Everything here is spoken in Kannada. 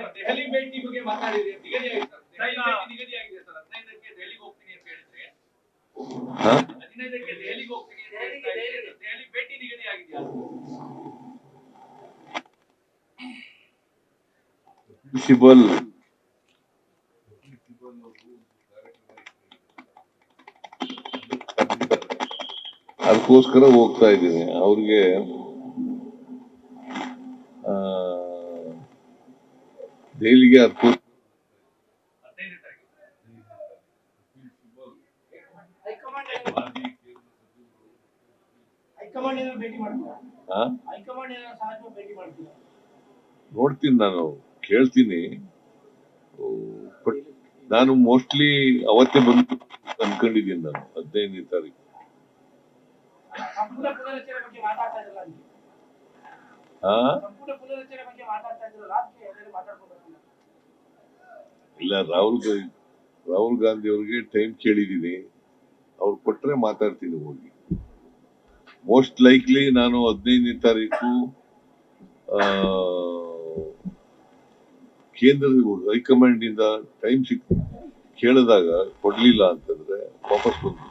ದೆಹಲಿ ಭೇಟಿ ಬಗ್ಗೆ ಮಾತಾಡಿದ್ರಿ ನಿಗದಿ ಆಗಿದೆ ಸರ್ ದೆಹಲಿ ಸರ್, ಭೇಟಿ ನಿಗದಿ ಆಗಿದೆ ಸರ್ ಹದಿನೈದಕ್ಕೆ ದೆಹಲಿಗೆ ಹೋಗ್ತೀನಿ ಅಂತ ಹೇಳಿದ್ರೆ ಹಾ ಹದಿನೈದಕ್ಕೆ ದೆಹಲಿಗೆ ಹೋಗ್ತೀನಿ ಅಂತ ಹೇಳ್ತಾ ಇದ್ದೀರಿ. ದೆಹಲಿ ಭೇಟಿ ನಿಗದಿ ಆಗಿದೆಯಾ ಪ್ರಿನ್ಸಿಪಲ್ ಅದಕ್ಕೋಸ್ಕರ ಹೋಗ್ತಾ ಇದ್ದೀನಿ ಅವ್ರಿಗೆ ಭೇಟಿ ಮಾಡ್ತೀರಾ ನೋಡ್ತೀನಿ ನಾನು ಕೇಳ್ತೀನಿ. ನಾನು ಮೋಸ್ಟ್ಲಿ ಅವತ್ತೇ ಬಂದು ಅನ್ಕೊಂಡಿದ್ದೀನಿ ನಾನು ಹದಿನೈದನೇ ತಾರೀಕು. ಹಾ? ಇಲ್ಲ, ರಾಹುಲ್ ರಾಹುಲ್ ಗಾಂಧಿ ಅವ್ರಿಗೆ ಟೈಮ್ ಕೇಳಿದ್ದೀನಿ. ಅವ್ರು ಕೊಟ್ರೆ ಮಾತಾಡ್ತೀನಿ ಹೋಗಿ. ಮೋಸ್ಟ್ ಲೈಕ್ಲಿ ನಾನು ಹದಿನೈದನೇ ತಾರೀಕು ಕೇಂದ್ರದ ಹೈಕಮಾಂಡ್ ಇಂದ ಟೈಮ್ ಸಿಕ್, ಕೇಳಿದಾಗ ಕೊಡ್ಲಿಲ್ಲ ಅಂತಂದ್ರೆ ವಾಪಸ್ ಬಂದು